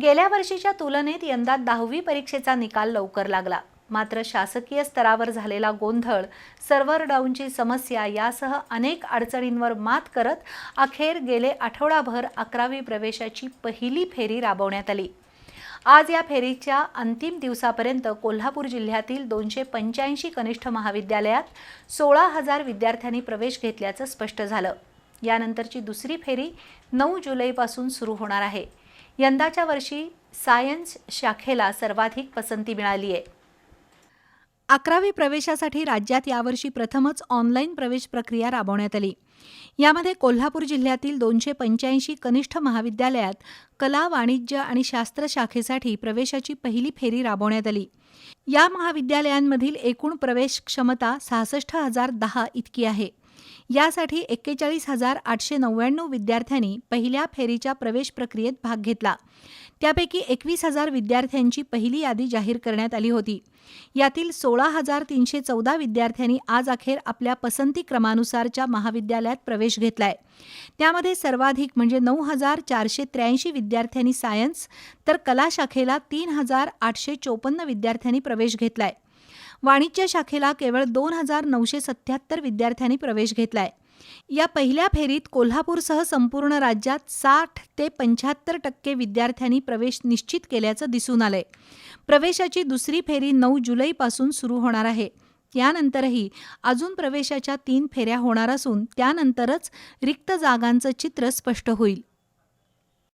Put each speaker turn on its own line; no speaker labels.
गेल्या वर्षीच्या तुलनेत यंदा दहावी परीक्षेचा निकाल लवकर लागला. मात्र शासकीय स्तरावर झालेला गोंधळ सर्व्हर डाऊनची समस्या यासह अनेक अडचणींवर मात करत अखेर गेले आठवडाभर अकरावी प्रवेशाची पहिली फेरी राबवण्यात आली. आज या फेरीच्या अंतिम दिवसापर्यंत कोल्हापूर जिल्ह्यातील दोनशे पंच्याऐंशी कनिष्ठ महाविद्यालयात सोळा हजार विद्यार्थ्यांनी प्रवेश घेतल्याचं स्पष्ट झालं. यानंतरची दुसरी फेरी नऊ जुलैपासून सुरू होणार आहे. यंदाच्या वर्षी सायन्स शाखेला सर्वाधिक पसंती मिळाली आहे. अकरावी प्रवेशासाठी राज्यात यावर्षी प्रथमच ऑनलाईन प्रवेश प्रक्रिया राबवण्यात आली. यामध्ये कोल्हापूर जिल्ह्यातील दोनशे पंच्याऐंशी कनिष्ठ महाविद्यालयात कला वाणिज्य आणि शास्त्र शाखेसाठी प्रवेशाची पहिली फेरी राबवण्यात आली. या महाविद्यालयांमधील एकूण प्रवेश क्षमता सहासष्ट हजार दहा इतकी आहे. यासाठी एक्केचाळीस हजार आठशे नव्याण्णव विद्यार्थ्यांनी पहिल्या फेरीच्या प्रवेश प्रक्रियेत भाग घेतला. त्यापैकी एकवीस हजार विद्यार्थ्यांची पहिली यादी जाहीर करण्यात आली होती. यातील सोळा हजार तीनशे चौदा विद्यार्थ्यांनी आज अखेर आपल्या पसंती क्रमानुसारच्या महाविद्यालयात प्रवेश घेतलाय. त्यामध्ये सर्वाधिक म्हणजे नऊ हजार चारशे त्र्याऐंशी विद्यार्थ्यांनी सायन्स तर कला शाखेला तीन हजार आठशे चोपन्न विद्यार्थ्यांनी प्रवेश घेतलाय. वाणिज्य शाखेला केवळ दोन हजार नऊशे सत्याहत्तर विद्यार्थ्यांनी प्रवेश घेतलाय. या पहिल्या फेरीत कोल्हापूरसह संपूर्ण राज्यात साठ ते पंच्याहत्तर टक्के विद्यार्थ्यांनी प्रवेश निश्चित केल्याचं दिसून आलंय. प्रवेशाची दुसरी फेरी नऊ जुलैपासून सुरू होणार आहे. त्यानंतरही अजून प्रवेशाच्या तीन फेऱ्या होणार असून त्यानंतरच रिक्त जागांचं चित्र स्पष्ट होईल.